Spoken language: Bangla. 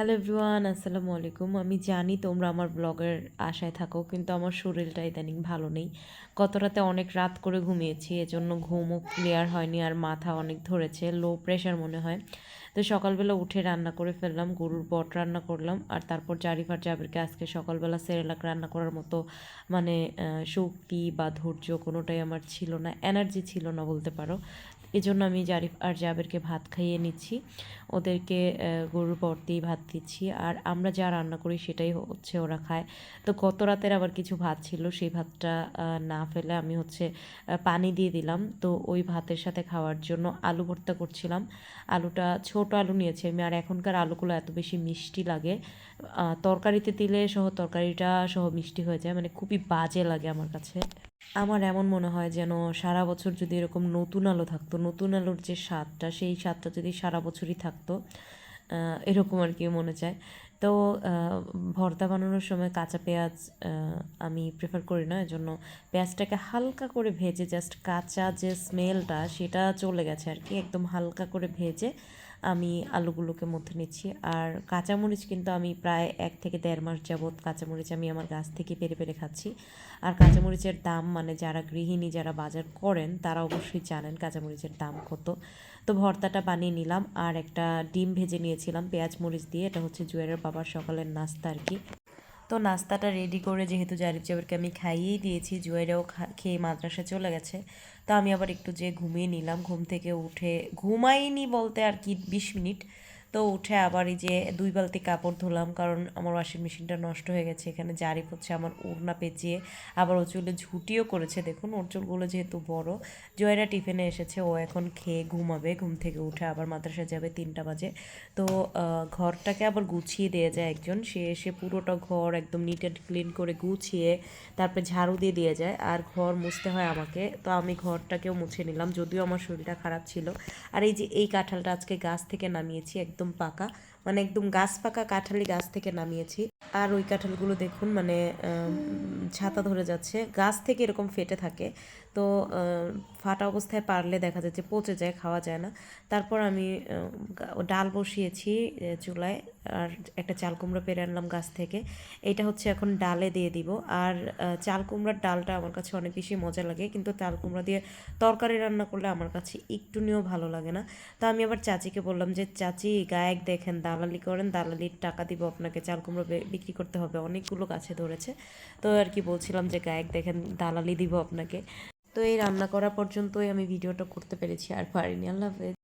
হ্যালো এভরিওয়ান আসসালামু আলাইকুম। আমি জানি তোমরা আমার ব্লগের আশায় থাকো, কিন্তু আমার শরীরটা ইদানিং ভালো নেই। গত রাতে অনেক রাত করে ঘুমিয়েছি, এজন্য ঘুমও ক্লিয়ার হয়নি আর মাথা অনেক ধরেছে লো প্রেশার মনে হয়। তো সকালবেলা উঠে রান্না করে ফেললাম, গরুর বট রান্না করলাম, আর তারপর জারিফার জাবেরকে আজকে সকালবেলা সেরেলাক রান্না করার মতো মানে শক্তি বা ধৈর্য কোনোটাই আমার ছিল না এনার্জি ছিল না বলতে পারো। এজন্য আমি জারিফ আর জাবেরকে ভাত খাইয়ে নিচ্ছি। ওদেরকে গরুর পর দিয়েই ভাত দিচ্ছি। আর আমরা যা রান্না করি সেটাই হচ্ছে ওরা খায়। তো গত রাতের আবার কিছু ভাত ছিল, সেই ভাতটা না ফেলে আমি হচ্ছে পানি দিয়ে দিলাম। তো ওই ভাতের সাথে খাওয়ার জন্য আলু ভর্তা করছিলাম। আলুটা, ছোট আলু নিয়েছি আমি। আর এখনকার আলুগুলো এত বেশি মিষ্টি লাগে। তরকারিতে দিলে সহ তরকারিটা সহ মিষ্টি হয়ে যায়। মানে খুবই বাজে লাগে আমার কাছে। আমার এমন মনে হয় যেন সারা বছর যদি এরকম নতুন আলু থাকতো নতুন আলুর যে স্বাদটা, সেই স্বাদটা যদি সারা বছরই থাকতো এরকম আর কি মনে চায়। তো ভর্তা বানানোর সময় কাঁচা পেঁয়াজ আমি প্রেফার করি না, এজন্য পেঁয়াজটাকে হালকা করে ভেজে জাস্ট কাঁচা যে স্মেলটা সেটা চলে গেছে আর কি, একদম হালকা করে ভেজে আমি আলুগুলোকে মধ্যে নিচ্ছি। আর কাঁচামরিচ কিন্তু আমি প্রায় এক থেকে দেড় মাস যাবৎ কাঁচামরিচ আমি আমার গাছ থেকে পেরে পেরে খাচ্ছি। আর কাঁচামরিচের দাম মানে যারা গৃহিণী, যারা বাজার করেন, তারা অবশ্যই জানেন কাঁচামরিচের দাম কত। তো ভর্তাটা বানিয়ে নিলাম। আর একটা ডিম ভেজে নিয়েছিলাম পেঁয়াজ মরিচ দিয়ে। এটা হচ্ছে জুয়ের বাবার সকালের নাস্তা আর কি। তো নাস্তাটা রেডি করে যেহেতু জারিফ জাবেরকে আমি খাইয়েই দিয়েছি জুয়েরাও খেয়ে মাদ্রাসা চলে গেছে। তো আমি আবার একটু যে ঘুমিয়ে নিলাম। ঘুম থেকে উঠে, ঘুমাইনি বলতে আর কি বিশ মিনিট। তো উঠে আবার এই যে দুই বালতি কাপড় ধুলাম, কারণ আমার ওয়াশিং মেশিনটা নষ্ট হয়ে গেছে। এখানে জারিফ হচ্ছে আমার ওড়না পেঁচিয়ে, আবার ও চুলে ঝুটিও করেছে। দেখুন, ওর চুলগুলো যেহেতু বড়, জয়েরা টিফিনে এসেছে, ও এখন খেয়ে ঘুমাবে, ঘুম থেকে উঠে আবার মাদ্রাসা যাবে তিনটা বাজে। তো ঘরটাকে আবার গুছিয়ে দেওয়া যায় একজন, সে এসে পুরোটা ঘর একদম নিট অ্যান্ড ক্লিন করে গুছিয়ে তারপরে ঝাড়ু দিয়ে দিয়ে যায়, আর ঘর মুছতে হয় আমাকে। তো আমি ঘরটাকেও মুছে নিলাম, যদিও আমার শরীরটা খারাপ ছিল। আর এই যে এই কাঁঠালটা আজকে গাছ থেকে নামিয়েছি, একদম পাকা মানে একদম গাছ পাকা কাঁঠালি গাছ থেকে নামিয়েছি। আর ওই কাঁঠালগুলো দেখুন মানে ছাতা ধরে যাচ্ছে। গাছ থেকে এরকম ফেটে থাকে। তো ফাটা অবস্থায় পারলে দেখা যাচ্ছে পচে যায়, খাওয়া যায় না। তারপর আমি ডাল বসিয়েছি চুলায়। আর একটা চাল কুমড়ো পেরে আনলাম গাছ থেকে। এটা হচ্ছে এখন ডালে দিয়ে দিব। আর চাল কুমড়ার ডালটা আমার কাছে অনেক বেশি মজা লাগে। কিন্তু চাল কুমড়া দিয়ে তরকারি রান্না করলে আমার কাছে একটু নিয়েও ভালো লাগে না। তো আমি আবার চাচিকে বললাম যে, চাচি গায়ক দেখেন দালালি করেন, দালালির টাকা দিব আপনাকে চাল কুমড়ো বিক্রি করতে হবে। অনেকগুলো গাছে ধরেছে। তো আর কি বলছিলাম যে, গায়ক দেখেন, দালালি দিব আপনাকে। তো এই রান্না করা পর্যন্তই আমি ভিডিওটা করতে পেরেছি, আর পারিনি। আল্লাহ হাফেজ।